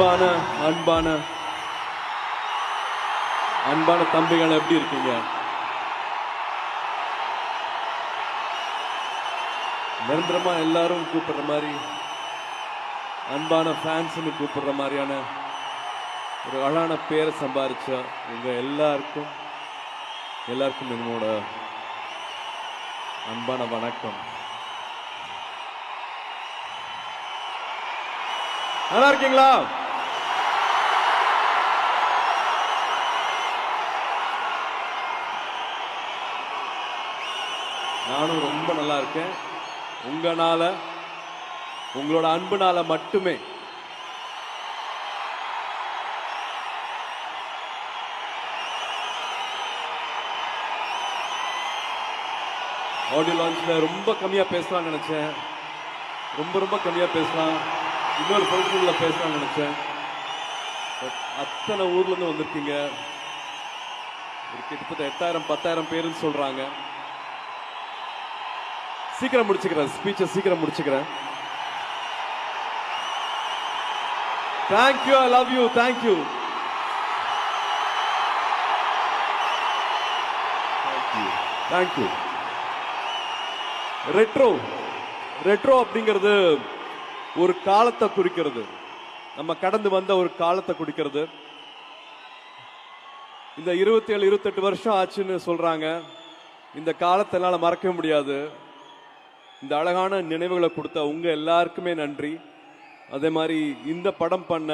அன்பான அன்பான அன்பான தம்பிகள் எப்படி இருக்கீங்க? நிரந்தரமா எல்லாரும் கூப்பிடுற மாதிரி அன்பான ஃபேன்ஸ்னு கூப்பிடுற மாதிரியான ஒரு அழகான பேரை சம்பாரிச்ச உங்க எல்லாருக்கும் எல்லாருக்கும் என்னோட அன்பான வணக்கம். நல்லா இருக்கீங்களா? நானும் ரொம்ப நல்லா இருக்கேன். உங்களால் உங்களோட அன்புனால மட்டுமே. ஆடியோ லான்ச்சில் ரொம்ப கம்மியாக பேசலாம்னு நினச்சேன். ரொம்ப ரொம்ப கம்மியாக பேசலாம். இன்னொரு ஃபங்க்ஷனில் பேசலாம்னு நினச்சேன். அத்தனை ஊர்லேருந்து வந்திருக்கீங்க. ஒரு கிட்டத்தட்ட எட்டாயிரம் பத்தாயிரம் பேருன்னு சொல்கிறாங்க சீக்கிரம் முடிச்சுக்கிறேன். ஸ்பீச்சை சீக்கிரம் முடிச்சுக்கிறேன். Thank you I love you thank you thank you Retro Retro அப்படிங்கிறது ஒரு காலத்தை குறிக்கிறது. நம்ம கடந்து வந்த ஒரு காலத்தை குறிக்கிறது. இந்த இருபத்தி ஏழு இருபத்தெட்டு வருஷம் ஆச்சுன்னு சொல்றாங்க. இந்த காலத்தை என்னால் மறக்கவே முடியாது. இந்த அழகான நினைவுகளை கொடுத்த உங்கள் எல்லாருக்குமே நன்றி. அதே மாதிரி இந்த படம் பண்ண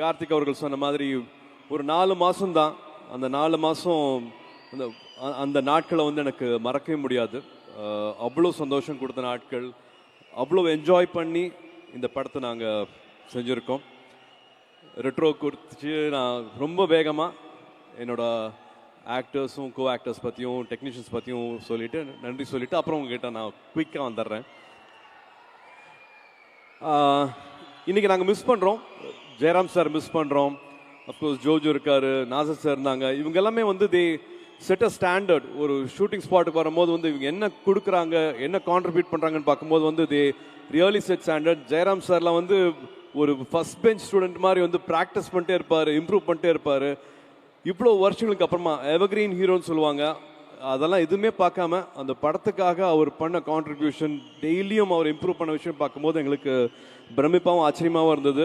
கார்த்திக் அவர்கள் சொன்ன மாதிரி ஒரு நாலு மாதம்தான் அந்த நாலு மாதம் அந்த அந்த நாட்களை வந்து எனக்கு மறக்கவே முடியாது. அவ்வளோ சந்தோஷம் கொடுத்த நாட்கள். அவ்வளோ என்ஜாய் பண்ணி இந்த படத்தை நாங்கள் செஞ்சுருக்கோம். ரெட்ரோ குறித்து நான் ரொம்ப வேகமாக என்னோடய ஆக்டர்ஸும் கோ ஆக்டர்ஸ் பற்றியும் டெக்னீஷியன்ஸ் பற்றியும் சொல்லிவிட்டு நன்றி சொல்லிவிட்டு அப்புறம் உங்ககிட்ட நான் குயிக்காக வந்துடுறேன். இன்றைக்கி நாங்கள் மிஸ் பண்ணுறோம் ஜெயராம் சார் மிஸ் பண்ணுறோம் அஃப்கோர்ஸ் ஜோஜோ இருக்கார் நாசர் சார் இருந்தாங்க. இவங்க எல்லாமே வந்து தே செட் அ ஸ்டாண்டர்ட் ஒரு ஷூட்டிங் ஸ்பாட்டுக்கு வரும்போது வந்து இவங்க என்ன கொடுக்குறாங்க என்ன கான்ட்ரிபியூட் பண்ணுறாங்கன்னு பார்க்கும்போது வந்து they really set standard Jayaram சார்லாம் வந்து ஒரு ஃபர்ஸ்ட் பெஞ்ச் ஸ்டூடெண்ட் மாதிரி வந்து ப்ராக்டிஸ் பண்ணிட்டே இருப்பார் இம்ப்ரூவ் பண்ணிட்டே இருப்பார். இவ்வளோ வருஷங்களுக்கு அப்புறமா எவர்கிரீன் ஹீரோன்னு சொல்லுவாங்க. அதெல்லாம் எதுவுமே பார்க்காம அந்த படத்துக்காக அவர் பண்ண கான்ட்ரிபியூஷன் டெய்லியும் அவர் இம்ப்ரூவ் பண்ண விஷயம் பார்க்கும்போது எங்களுக்கு பிரமிப்பாகவும் ஆச்சரியமாகவும் இருந்தது.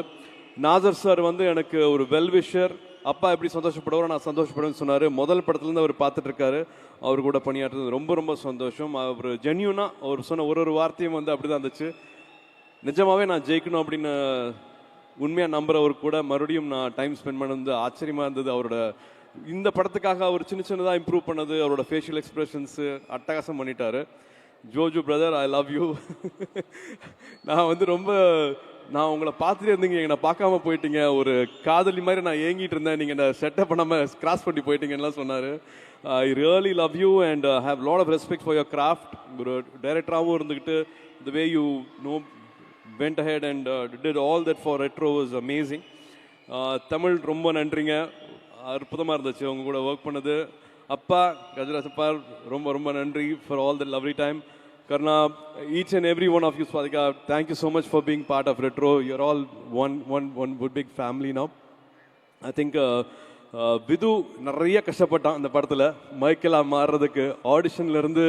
நாசர் சார் வந்து எனக்கு ஒரு வெல் விஷர் அப்பா எப்படி சந்தோஷப்படுவாரோ நான் சந்தோஷப்படுவேன்னு சொன்னார். முதல் படத்துலேருந்து அவர் பார்த்துட்டு இருக்காரு. அவர் கூட பணியாற்றுறது ரொம்ப ரொம்ப சந்தோஷம். அவர் ஜென்யூனாக அவர் சொன்ன ஒரு ஒரு வார்த்தையும் வந்து அப்படி தான் இருந்துச்சு. நிஜமாகவே நான் ஜெயிக்கணும் அப்படின்னு உண்மையாக நம்புறவர் கூட மறுபடியும் நான் டைம் ஸ்பெண்ட் பண்ணது ஆச்சரியமாக இருந்தது. அவரோட இந்த படத்துக்காக அவர் சின்ன சின்னதாக இம்ப்ரூவ் பண்ணது அவரோட ஃபேஷியல் எக்ஸ்பிரஷன்ஸு அட்டகாசம் பண்ணிட்டாரு. Joju brother I love you நான் வந்து ரொம்ப நான் உங்களை பார்த்துட்டே இருந்தீங்க. என்னை பார்க்காம போயிட்டீங்க. ஒரு காதலி மாதிரி நான் ஏங்கிட்டு இருந்தேன். நீங்கள் என்ன செட்டப் பண்ணாமல் கிராஸ் பண்ணி போயிட்டீங்கலாம் சொன்னார். I really love you and have lot of respect for your craft ஒரு டைரக்டராகவும் இருந்துக்கிட்டு the way you know went ahead and uh, did all that for retro was amazing. Uh, Tamil ரொம்ப நன்றிங்க. அற்புதமாக இருந்துச்சு அவங்க கூட ஒர்க் பண்ணது. அப்பா கஜராஜப்பா ரொம்ப ரொம்ப நன்றி for all the lovely time Karna each and every one of you Swathika thank you so much for being part of Retro your all one one one big family now. I think Vidhu நிறைய கஷ்டப்பட்டான் அந்த படத்தில். மைக்கேலா மாறுறதுக்கு ஆடிஷன்லேருந்து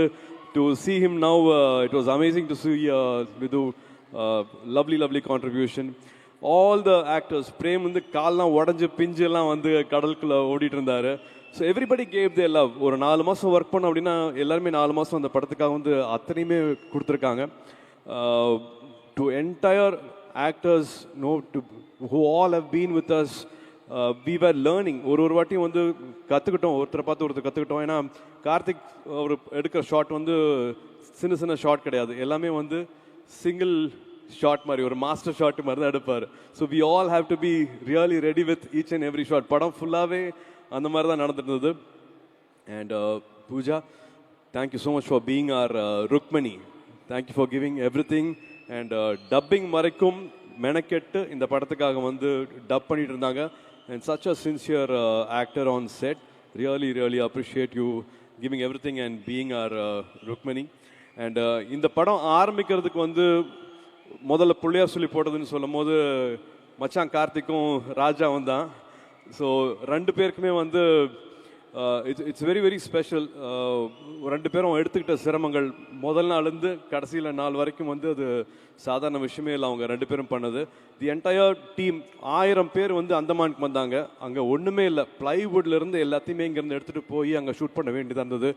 to see him now it was amazing to see Vidhu lovely lovely contribution all the actors Prem வந்து கால்லாம் உடஞ்சி பிஞ்சு எல்லாம் வந்து கடலுக்குள்ளே ஓடிட்டு இருந்தார் so everybody gave they love ஒரு நாலு மாதம் ஒர்க் பண்ணோம் அப்படின்னா எல்லாருமே நாலு மாதம் அந்த படத்துக்காக வந்து அத்தனையுமே கொடுத்துருக்காங்க. To entire actors know to who all have been with us we were learning ஒரு ஒரு வாட்டியும் வந்து கற்றுக்கிட்டோம் ஒருத்தரை பார்த்து ஒருத்தர் கற்றுக்கிட்டோம் ஏன்னா கார்த்திக் அவர் எடுக்கிற ஷாட் வந்து சின்ன சின்ன ஷாட் கிடையாது. எல்லாமே வந்து சிங்கிள் ஷாட் மாதிரி ஒரு மாஸ்டர் ஷாட் மாதிரி தான் எடுப்பார். So we all have to be really ready with each and every shot படம் ஃபுல்லாகவே அந்த மாதிரி தான் நடந்துட்டு இருந்தது and Pooja thank you so much for being our Rukmini thank you for giving everything and dubbing வரைக்கும் மெனக்கெட்டு இந்த படத்துக்காக வந்து டப் பண்ணிட்டு இருந்தாங்க. And such a sincere actor on set really really appreciate you giving everything and being our Rukmini and uh, இந்த படம் ஆரம்பிக்கிறதுக்கு வந்து முதல்ல புள்ளியார் சொல்லி போட்டதுன்னு சொல்லும் போது மச்சான் கார்த்திக்கும் ராஜாவும் தான். ஸோ ரெண்டு பேருக்குமே வந்து it's it's very very special ரெண்டு பேரும் எடுத்துக்கிட்ட சிரமங்கள் முதல் நாள்லேருந்து கடைசியில் நாள் வரைக்கும் வந்து அது சாதாரண விஷயமே இல்லை அவங்க ரெண்டு பேரும் பண்ணது. தி என்டையர் டீம் ஆயிரம் பேர் வந்து அந்தமானுக்கு வந்தாங்க. அங்கே ஒன்றுமே இல்லை. பிளைவுட்லேருந்து எல்லாத்தையுமே இங்கேருந்து எடுத்துகிட்டு போய் அங்கே ஷூட் பண்ண வேண்டியதாக இருந்தது.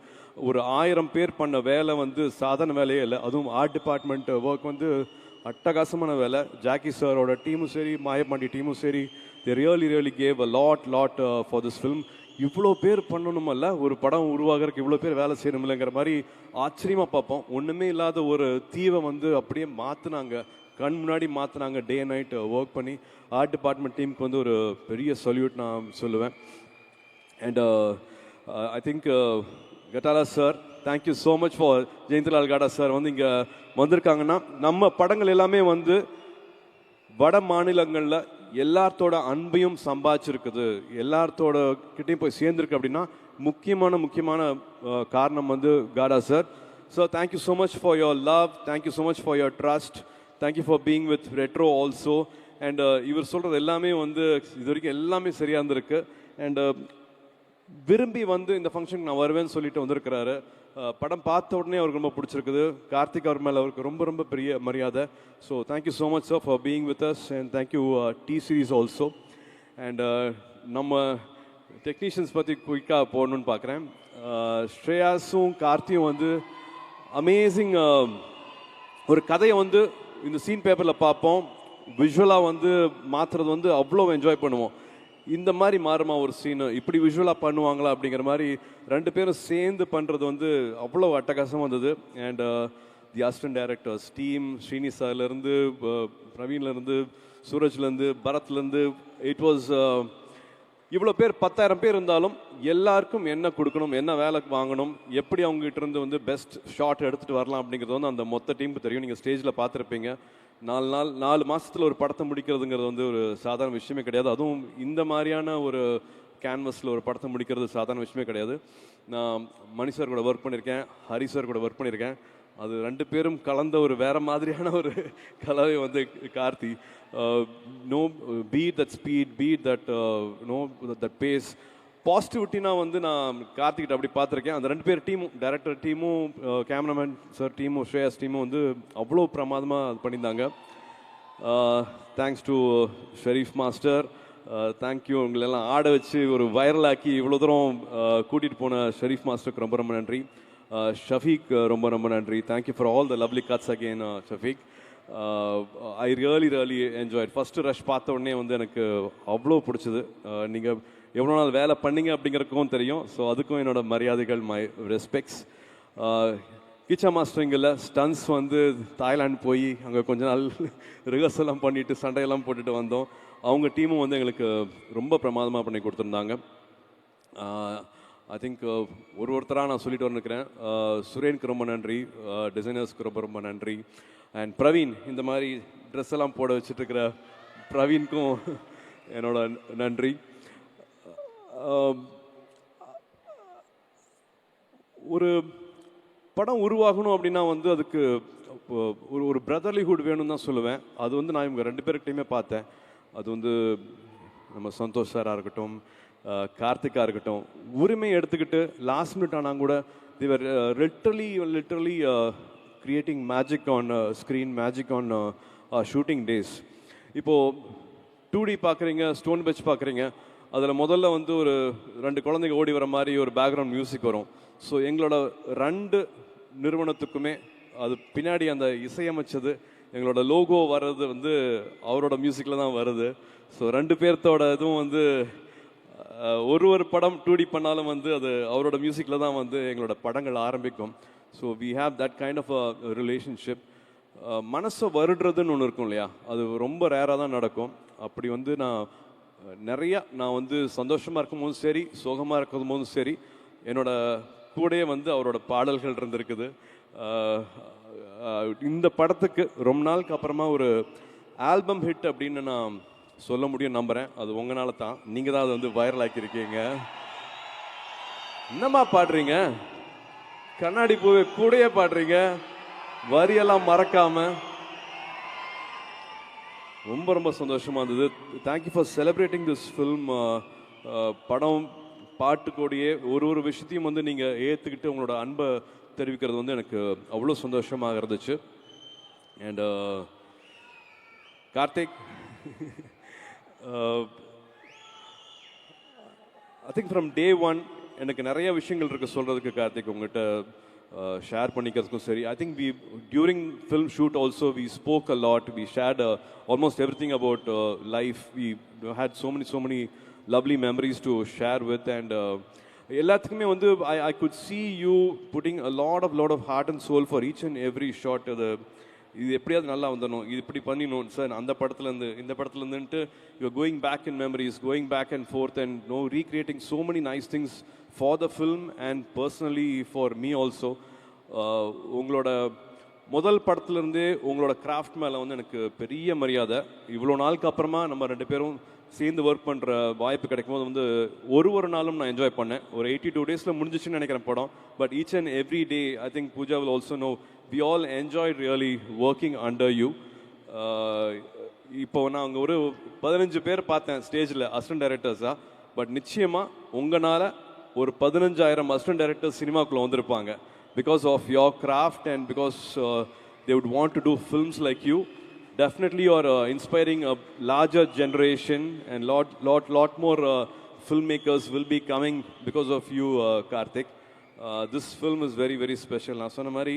ஒரு ஆயிரம் பேர் பண்ண வேலை வந்து சாதாரண வேலையே இல்லை. அதுவும் ஆர்ட் டிபார்ட்மெண்ட் ஒர்க் வந்து அட்டகாசமான வேலை. ஜாக்கி சாரோட டீமும் சரி மாயப்பாண்டி டீமும் சரி. They really really gave a lot lot for this film இவ்வளோ பேர் பண்ணணுமல்ல? ஒரு படம் உருவாகிறதுக்கு இவ்வளோ பேர் வேலை செய்யணுமில்லங்கிற மாதிரி ஆச்சரியமாக பார்ப்போம். ஒன்றுமே இல்லாத ஒரு தீவை வந்து அப்படியே மாற்றினாங்க கண் முன்னாடி மாற்றினாங்க டே நைட் ஒர்க் பண்ணி ஆர்ட் டிபார்ட்மெண்ட் டீமுக்கு வந்து ஒரு பெரிய சொல்யூட் நான் சொல்லுவேன். And I think Kattala sir thank you so much for Jayantilal Gada sir வந்து இங்கே வந்திருக்காங்கன்னா நம்ம படங்கள் எல்லாமே வந்து வட மாநிலங்களில் எல்லாத்தோட அன்பையும் சம்பாதிச்சிருக்குது. எல்லாத்தோட கிட்டேயும் போய் சேர்ந்துருக்கு அப்படின்னா முக்கியமான முக்கியமான காரணம் வந்து Gada sir so thank you so much for your love thank you so much for your trust thank you for being with Retro also and இவர் சொல்கிறது எல்லாமே வந்து இது வரைக்கும் எல்லாமே சரியாக இருந்திருக்கு. அண்ட் விரும்பி வந்து இந்த ஃபங்க்ஷனுக்கு நான் வருவேன்னு சொல்லிட்டு வந்திருக்கிறாரு. படம் பார்த்த உடனே அவருக்கு ரொம்ப பிடிச்சிருக்குது. கார்த்திக் அவர் மேலே அவருக்கு ரொம்ப ரொம்ப பெரிய மரியாதை. So thank you so much sir for being with us and thank you T Series also and நம்ம டெக்னீஷியன்ஸ் பற்றி குயிக்காக போடணும்னு பார்க்குறேன் ஸ்ரேயாஸும் கார்த்தியும் வந்து அமேசிங் ஒரு கதையை வந்து இந்த சீன் பேப்பரில் பார்ப்போம். விஷுவலாக வந்து மாற்றுறது வந்து அவ்வளோ என்ஜாய் பண்ணுவோம். இந்த மாதிரி மாறுமா ஒரு சீனு இப்படி விஷுவலாக பண்ணுவாங்களா அப்படிங்கிற மாதிரி ரெண்டு பேரும் சேர்ந்து பண்ணுறது வந்து அவ்வளோ அட்டகாசமாக வந்தது. And the uh, assistant directors team Srini சார்லேருந்து uh, பிரவீன்லேருந்து சூரஜ்லேருந்து பரத்லேருந்து இட் வாஸ் இவ்வளோ பேர் பத்தாயிரம் பேர் இருந்தாலும் எல்லாருக்கும் என்ன கொடுக்கணும் என்ன வேலை வாங்கணும் எப்படி அவங்ககிட்ட இருந்து வந்து பெஸ்ட் ஷாட் எடுத்துகிட்டு வரலாம் அப்படிங்கிறது வந்து அந்த மொத்த டீமுக்கு தெரியும். நீங்கள் ஸ்டேஜில் பார்த்துருப்பீங்க. நாலு நாள் நாலு மாதத்தில் ஒரு படத்தை முடிக்கிறதுங்கிறது வந்து ஒரு சாதாரண விஷயமே கிடையாது. அதுவும் இந்த மாதிரியான ஒரு கேன்வஸில் ஒரு படத்தை முடிக்கிறது சாதாரண விஷயமே கிடையாது. நான் மணி சார் கூட ஒர்க் பண்ணியிருக்கேன் ஹரி சார் கூட ஒர்க் பண்ணியிருக்கேன். அது ரெண்டு பேரும் கலந்த ஒரு வேற மாதிரியான ஒரு கலவை வந்து Karthi. No beat that speed beat that no that pace பாசிட்டிவிட்டினா வந்து நான் கார்த்திகிட்ட அப்படி பார்த்துருக்கேன். அந்த ரெண்டு பேர் டீமும் டேரக்டர் டீமும் கேமராமேன் சார் டீமும் ஸ்ரேயாஸ் டீமும் வந்து அவ்வளோ பிரமாதமாக அது பண்ணியிருந்தாங்க. Thanks to Sherif master thank you உங்களெல்லாம் ஆட வச்சு ஒரு வைரலாக்கி இவ்வளோ தூரம் uh, கூட்டிகிட்டு போன ஷெரீஃப் மாஸ்டருக்கு ரொம்ப ரொம்ப நன்றி. Uh, ஷஃபீக் ரொம்ப ரொம்ப நன்றி. Thank you for all the lovely cuts again Shafeeq I really really enjoy first rush பார்த்த உடனே வந்து எனக்கு அவ்வளோ பிடிச்சது. Uh, நீங்கள் எவ்வளோ நாள் வேலை பண்ணீங்க அப்படிங்கிறக்கும் தெரியும். ஸோ அதுக்கும் என்னோட மரியாதைகள் மை ரெஸ்பெக்ட்ஸ் கிச்சா மாஸ்டரிங்கில் ஸ்டன்ஸ் வந்து தாய்லாந்து போய் அங்கே கொஞ்ச நாள் ரிஹர்சல் எல்லாம் சண்டையெல்லாம் போட்டுட்டு வந்தோம். அவங்க டீமும் வந்து எங்களுக்கு ரொம்ப பிரமாதமாக பண்ணி கொடுத்துருந்தாங்க. ஐ uh, திங்க் uh, ஒரு ஒருத்தராக நான் சொல்லிட்டு வந்துருக்கிறேன். சுரேனுக்கு ரொம்ப நன்றி. டிசைனர்ஸ்க்கு ரொம்ப ரொம்ப நன்றி. அண்ட் பிரவீன் இந்த மாதிரி ட்ரெஸ் எல்லாம் போட வச்சுட்டுருக்கிற பிரவீனுக்கும் என்னோட நன்றி. ஒரு படம் உருவாகணும் அப்படின்னா வந்து அதுக்கு ஒரு ஒரு பிரதர்லிஹுட் வேணும்னு தான் சொல்லுவேன். அது வந்து நான் இவங்க ரெண்டு பேர்கிட்டையுமே பார்த்தேன். அது வந்து நம்ம சந்தோஷ் சாராக இருக்கட்டும் கார்த்திக்காக இருக்கட்டும் உரிமை எடுத்துக்கிட்டு லாஸ்ட் மினிட் ஆனால் கூட they were literally literally creating magic on screen magic on shooting days இப்போது டூ டி பார்க்குறீங்க ஸ்டோன் பெச் பார்க்குறீங்க. அதில் முதல்ல வந்து ஒரு ரெண்டு குழந்தைங்க ஓடி வர மாதிரி ஒரு பேக்ரவுண்ட் மியூசிக் வரும். ஸோ எங்களோட ரெண்டு நிறுவனத்துக்குமே அது பின்னாடி அந்த இசையமைச்சது எங்களோட லோகோ வர்றது வந்து அவரோட மியூசிக்கில் தான் வருது. ஸோ ரெண்டு பேர்த்தோட இதுவும் வந்து ஒரு ஒரு படம் டூடி பண்ணாலும் வந்து அது அவரோட மியூசிக்கில் தான் வந்து எங்களோட படங்கள் ஆரம்பிக்கும். So we have that kind of a relationship மனசை வருடுறதுன்னு ஒன்று இருக்கும் இல்லையா? அது ரொம்ப ரேராக தான் நடக்கும். அப்படி வந்து நான் நிறையா நான் வந்து சந்தோஷமாக இருக்கும்போதும் சரி சோகமாக இருக்கும் போதும் சரி என்னோட கூடயே வந்து அவரோட பாடல்கள் இருந்திருக்குது. இந்த படத்துக்கு ரொம்ப நாளுக்கு அப்புறமா ஒரு ஆல்பம் ஹிட் அப்படின்னு நான் சொல்ல முடியும் நம்புகிறேன் அது உங்களால தான். நீங்கள் தான் அதை வந்து வைரல் ஆக்கியிருக்கீங்க. என்னம்மா பாடுறீங்க? கண்ணாடி பூவை கூடயே பாடுறீங்க. வரியெல்லாம் மறக்காம. ரொம்ப ரொம்ப சந்தோஷமாக இருந்தது. Thank you for celebrating this film படம் பாட்டு கூடயே ஒரு ஒரு விஷயத்தையும் வந்து நீங்கள் ஏற்றுக்கிட்டு உங்களோட அன்பை தெரிவிக்கிறது வந்து எனக்கு அவ்வளோ சந்தோஷமாக இருந்துச்சு. And Karthik I think from day one எனக்கு நிறைய விஷயங்கள் இருக்கு சொல்றதுக்கு கார்த்திக் உங்ககிட்ட ஷேர் பண்ணிக்கிறதுக்கும் சரி. I think we during film shoot also we spoke a lot we shared almost everything about life we had so many so many lovely memories to share with and எல்லாத்துக்குமே வந்து I I could see you putting a lot of lot of heart and soul for each and every shot அது இது எப்படியாவது நல்லா வந்துடணும். இது இப்படி பண்ணிடணும் சார் அந்த படத்துலேருந்து இந்த படத்துலேருந்துன்ட்டு you going back in memories going back and forth and no recreating so many nice things for the film and personally for me also உங்களோட முதல் படத்துலேருந்தே உங்களோட கிராஃப்ட் மேலே வந்து எனக்கு பெரிய மரியாதை. இவ்வளோ நாளுக்கு அப்புறமா நம்ம ரெண்டு பேரும் சேர்ந்து ஒர்க் பண்ணுற வாய்ப்பு கிடைக்கும் போது வந்து ஒரு ஒரு நாளும் நான் என்ஜாய் பண்ணேன். ஒரு எயிட்டி டூ டேஸில் முடிஞ்சிச்சுன்னு நினைக்கிறேன் படம். But each and every day I think Pooja will also know we all enjoy really working under you இப்போ நான் அங்கே ஒரு பதினஞ்சு பேர் பார்த்தேன் ஸ்டேஜில் அசிஸ்டன்ட் டைரக்டர்ஸாக பட் நிச்சயமாக உங்களால் ஒரு பதினஞ்சாயிரம் அசிஸ்டன்ட் டைரக்டர் சினிமாக்குள்ளே வந்திருப்பாங்க. Because of your craft and because they would want to do films like you definitely you are inspiring a larger generation and lot lot lot more film makers will be be because of you Karthik this film is very very special நான் சொன்ன மாதிரி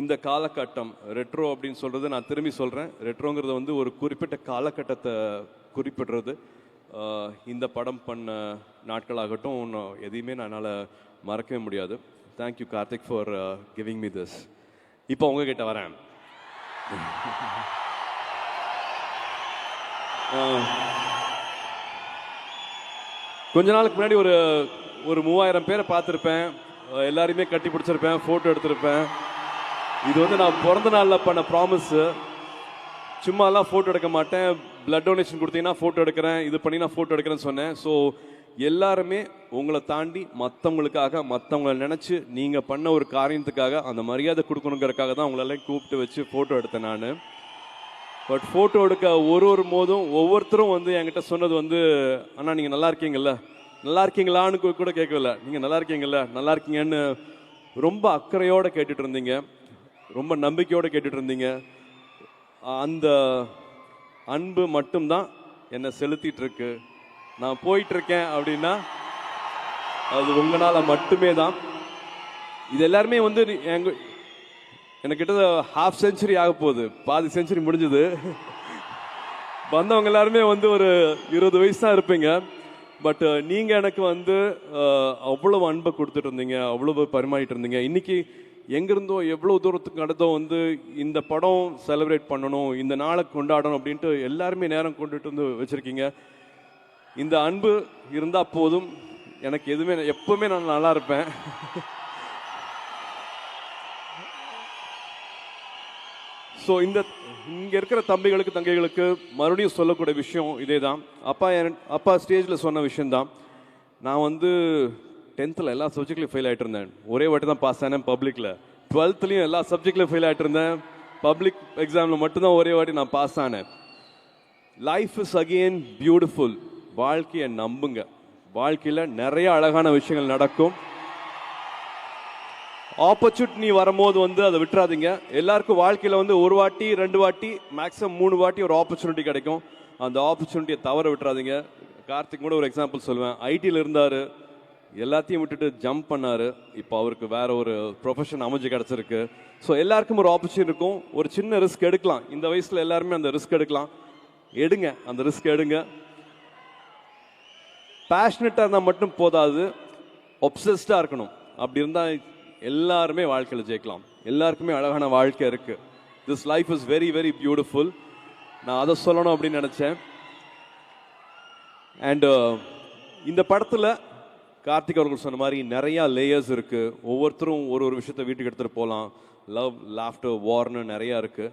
இந்த காலகட்டம் retro அப்படின்னு சொல்கிறது நான் திரும்பி சொல்கிறேன் ரெட்ரோங்கிறது வந்து ஒரு குறிப்பிட்ட காலகட்டத்தை குறிப்பிடுறது. இந்த படம் பண்ண நாட்களாகட்டும் இன்னும் எதையுமே நான் என்னால் மறக்கவே முடியாது. Thank you Karthik for giving me this இப்போ உங்ககிட்ட வரேன். கொஞ்ச நாளுக்கு முன்னாடி ஒரு ஒரு மூவாயிரம் பேரை பார்த்துருப்பேன். எல்லாரையுமே கட்டி பிடிச்சிருப்பேன் ஃபோட்டோ எடுத்திருப்பேன். இது வந்து நான் பிறந்த நாளில் பண்ண ப்ராமிஸு சும்மாலாம் ஃபோட்டோ எடுக்க மாட்டேன். பிளட் டொனேஷன் கொடுத்தீங்கன்னா ஃபோட்டோ எடுக்கிறேன் இது பண்ணி நான் ஃபோட்டோ எடுக்கிறேன்னு சொன்னேன். ஸோ எல்லாருமே உங்களை தாண்டி மற்றவங்களுக்காக மற்றவங்கள நினச்சி நீங்கள் பண்ண ஒரு காரியத்துக்காக அந்த மரியாதை கொடுக்கணுங்கிறதுக்காக தான் உங்களெல்லாம் கூப்பிட்டு வச்சு ஃபோட்டோ எடுத்தேன் நான். பட் ஃபோட்டோ எடுக்க ஒரு ஒரு போதும் ஒவ்வொருத்தரும் வந்து என்கிட்ட சொன்னது வந்து அண்ணா நீங்கள் நல்லா இருக்கீங்கல்ல? நல்லா இருக்கீங்களான்னு கூட கேட்கல நீங்கள் நல்லா இருக்கீங்கல்ல? நல்லா இருக்கீங்கன்னு ரொம்ப அக்கறையோடு கேட்டுட்டு இருந்தீங்க. ரொம்ப நம்பிக்கையோடு கேட்டுட்டு இருந்தீங்க. அந்த அன்பு மட்டும்தான் என்னை செலுத்திட்டு இருக்கு நான் போயிட்டு இருக்கேன் அப்படின்னா அது உங்களால் மட்டுமே தான் இது எல்லாருமே வந்து எங்க எனக்கு கிட்ட ஹாஃப் செஞ்சுரி ஆக போகுது. பாதி செஞ்சுரி முடிஞ்சது. வந்தவங்க எல்லாருமே வந்து ஒரு இருபது வயசு தான் இருப்பீங்க. பட் நீங்கள் எனக்கு வந்து அவ்வளவு அன்பை கொடுத்துட்டு இருந்தீங்க அவ்வளவு பரிமாறிட்டு இருந்தீங்க. இன்னைக்கு எங்கேருந்தோ எவ்வளோ தூரத்துக்கு அடுத்தோ வந்து இந்த படம் செலிப்ரேட் பண்ணணும் இந்த நாளை கொண்டாடணும் அப்படின்ட்டு எல்லாருமே நேரம் கொண்டுட்டு வந்து வச்சுருக்கீங்க. இந்த அன்பு இருந்தால் போதும். எனக்கு எதுவுமே எப்போவுமே நான் நல்லா இருப்பேன். ஸோ இந்த இங்கே இருக்கிற தம்பிகளுக்கு தங்கைகளுக்கு மறுபடியும் சொல்லக்கூடிய விஷயம் இதே தான் அப்பா என் அப்பா ஸ்டேஜில் சொன்ன விஷயந்தான் நான் வந்து டென்த்தில் எல்லா சப்ஜெக்ட்லையும் ஃபெயில் ஆகிட்டு இருந்தேன் ஒரே வாட்டி தான் பாஸ் ஆனேன் பப்ளிக்கில் டுவெல்த்லேயும் எல்லா சப்ஜெக்ட்லையும் ஃபெயில் ஆகிட்டு இருந்தேன் பப்ளிக் எக்ஸாமில் மட்டும்தான் ஒரே வாட்டி நான் பாஸ் ஆனேன். லைஃப் இஸ் அகெயின் பியூட்டிஃபுல் வாழ்க்கையை நம்புங்க. வாழ்க்கையில் நிறைய அழகான விஷயங்கள் நடக்கும். ஆப்பர்ச்சுனிட்டி வரும்போது வந்து அதை விட்டுறாதீங்க. எல்லாருக்கும் வாழ்க்கையில் வந்து ஒரு வாட்டி ரெண்டு வாட்டி மேக்ஸிமம் மூணு வாட்டி ஒரு ஆப்பர்ச்சுனிட்டி கிடைக்கும். அந்த ஆப்பர்ச்சுனிட்டியை தவற விட்டுறாதீங்க. கார்த்திக் கூட ஒரு எக்ஸாம்பிள் சொல்லுவேன். ஐடியில் இருந்தார். எல்லாத்தையும் விட்டுட்டு ஜம்ப் பண்ணாரு. இப்போ அவருக்கு வேற ஒரு ப்ரொஃபஷன் அமைஞ்சு கிடச்சிருக்கு. ஸோ எல்லாருக்கும் ஒரு ஆப்பர்ச்சுனிட்டி இருக்கும். ஒரு சின்ன ரிஸ்க் எடுக்கலாம். இந்த வயசில் எல்லாருமே அந்த ரிஸ்க் எடுக்கலாம். எடுங்க. அந்த ரிஸ்க் எடுங்க. பேஷனட்டாக இருந்தால் மட்டும் போதாது. ஒப்சஸ்டாக இருக்கணும். அப்படி இருந்தால் எல்லாருமே வாழ்க்கையில் ஜெயிக்கலாம். எல்லாருக்குமே அழகான வாழ்க்கை இருக்குது this life is very very beautiful நான் அதை சொல்லணும் அப்படின்னு நினச்சேன். அண்டு uh, இந்த படத்தில் கார்த்திக் அவர்கள் சொன்ன மாதிரி நிறையா லேயர்ஸ் இருக்குது ஒவ்வொருத்தரும் ஒரு ஒரு விஷயத்தை வீட்டுக்கு எடுத்துகிட்டு போகலாம் லவ் லாஃப்டர் வார்னு நிறையா இருக்குது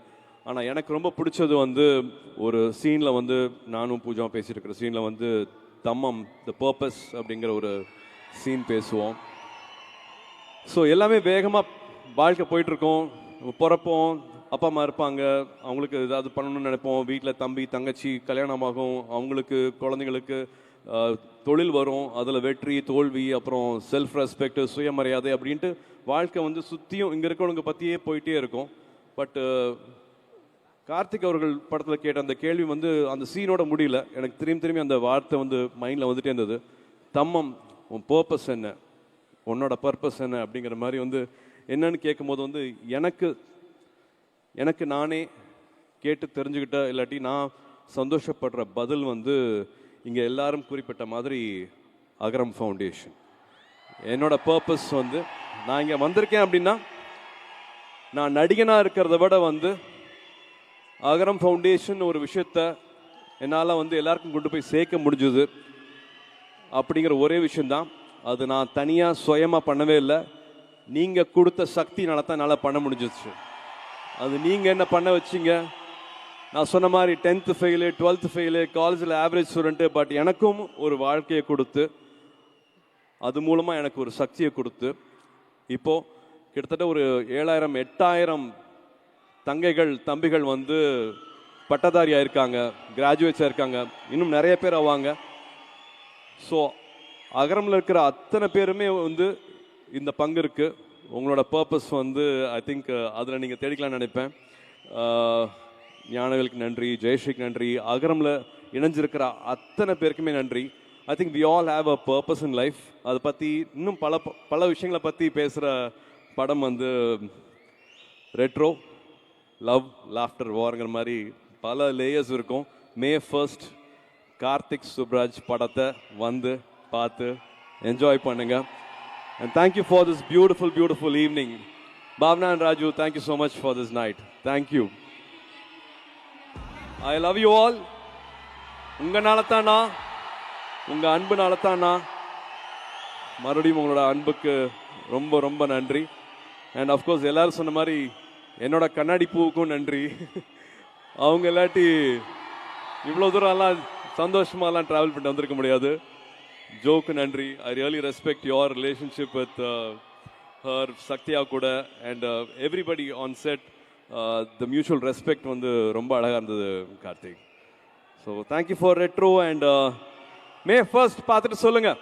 ஆனால் எனக்கு ரொம்ப பிடிச்சது வந்து ஒரு சீனில் வந்து நானும் பூஜாவும் பேசிகிட்டு இருக்கிற சீனில் வந்து தம்மம் த பர்பஸ் அப்படிங்கிற ஒரு சீன் பேசுவோம். ஸோ எல்லாமே வேகமாக வாழ்க்கை போயிட்டுருக்கோம். நம்ம பிறப்போம். அப்பா அம்மா இருப்பாங்க. அவங்களுக்கு ஏதாவது பண்ணணும்னு நினைப்போம். வீட்டில் தம்பி தங்கச்சி கல்யாணமாகும் அவங்களுக்கு குழந்தைங்களுக்கு தொழில் வரும் அதில் வெற்றி தோல்வி அப்புறம் செல்ஃப் ரெஸ்பெக்ட் சுயமரியாதை அப்படின்ட்டு வாழ்க்கை வந்து சுற்றியும் இங்கே இருக்கிறவங்க பற்றியே போயிட்டே இருக்கும். பட்டு கார்த்திக் அவர்கள் படத்தில் கேட்ட அந்த கேள்வி வந்து அந்த சீனோட முடியல. எனக்கு திரும்பி திரும்பி அந்த வார்த்தை வந்து மைண்டில் வந்துட்டே இருந்தது. தம்மம் உன் பர்பஸ் என்ன? உன்னோட பர்பஸ் என்ன? அப்படிங்கிற மாதிரி வந்து என்னன்னு கேட்கும்போது வந்து எனக்கு எனக்கு நானே கேட்டு தெரிஞ்சுக்கிட்ட இல்லாட்டி நான் சந்தோஷப்படுற பதில் வந்து இங்கே எல்லாரும் குறிப்பிட்ட மாதிரி அகரம் ஃபவுண்டேஷன் என்னோட பர்பஸ் வந்து நான் இங்கே வந்திருக்கேன் அப்படின்னா நான் நடிகனாக இருக்கிறத விட வந்து அகரம் ஃபவுண்டேஷன் ஒரு விஷயத்த என்னால் வந்து எல்லாருக்கும் கொண்டு போய் சேர்க்க முடிஞ்சுது. அப்படிங்கிற ஒரே விஷயந்தான் அது நான் தனியாக சுயமாக பண்ணவே இல்லை. நீங்கள் கொடுத்த சக்தினால தான் என்னால் பண்ண முடிஞ்சிச்சு. அது நீங்கள் என்ன பண்ண வச்சீங்க? நான் சொன்ன மாதிரி டென்த்து ஃபெயிலு டுவெல்த்து ஃபெயிலு காலேஜில் ஆவரேஜ் ஸ்டூடெண்ட்டு பட் எனக்கும் ஒரு வாழ்க்கையை கொடுத்து அது மூலமாக எனக்கு ஒரு சக்தியை கொடுத்து இப்போது கிட்டத்தட்ட ஒரு ஏழாயிரம் எட்டாயிரம் தங்கைகள் தம்பிகள் வந்து பட்டதாரியாக இருக்காங்க கிராஜுவேட்ஸாக இருக்காங்க இன்னும் நிறைய பேர் ஆவாங்க. ஸோ அகரமில் இருக்கிற அத்தனை பேருமே வந்து இந்த பங்கு இருக்குது உங்களோட பர்பஸ் வந்து ஐ திங்க் அதில் நீங்கள் தேடிக்கலாம்னு நினைப்பேன். ஞானவேலுக்கு நன்றி ஜெயஸ்ரீக்கு நன்றி அகரமில் இணைஞ்சிருக்கிற அத்தனை பேருக்குமே நன்றி. I think we all have a purpose in life அதை பற்றி இன்னும் பல பல விஷயங்களை பற்றி பேசுகிற படம் வந்து ரெட்ரோ லவ் லாஃப்டர் வார்ங்கிற மாதிரி பல லேயர்ஸ் இருக்கும். மே ஃபர்ஸ்ட் கார்த்திக் சுப்ராஜ் படத்தை வந்து பார்த்து என்ஜாய் பண்ணுங்க. And thank you for this beautiful beautiful evening Bhavana and Raju thank you so much for this night thank you I love you all உங்களால தானா உங்கள் உங்க அன்புனால தானா மறுபடியும் உங்களோட அன்புக்கு ரொம்ப ரொம்ப நன்றி. அண்ட் அஃப்கோர்ஸ் எல்லாரும் சொன்ன மாதிரி என்னோட கண்ணாடி பூவுக்கும் நன்றி. அவங்க இல்லாட்டி இவ்வளோ தூரம்லாம் சந்தோஷமாலாம் ட்ராவல் பண்ணிட்டு வந்திருக்க முடியாது. ஜோக்கு நன்றி. I really respect your relationship with her சக்தியா கூட. And everybody on set the mutual respect வந்து ரொம்ப அழகாக இருந்தது Karthik. So thank you for Retro and May first பார்த்துட்டு சொல்லுங்கள்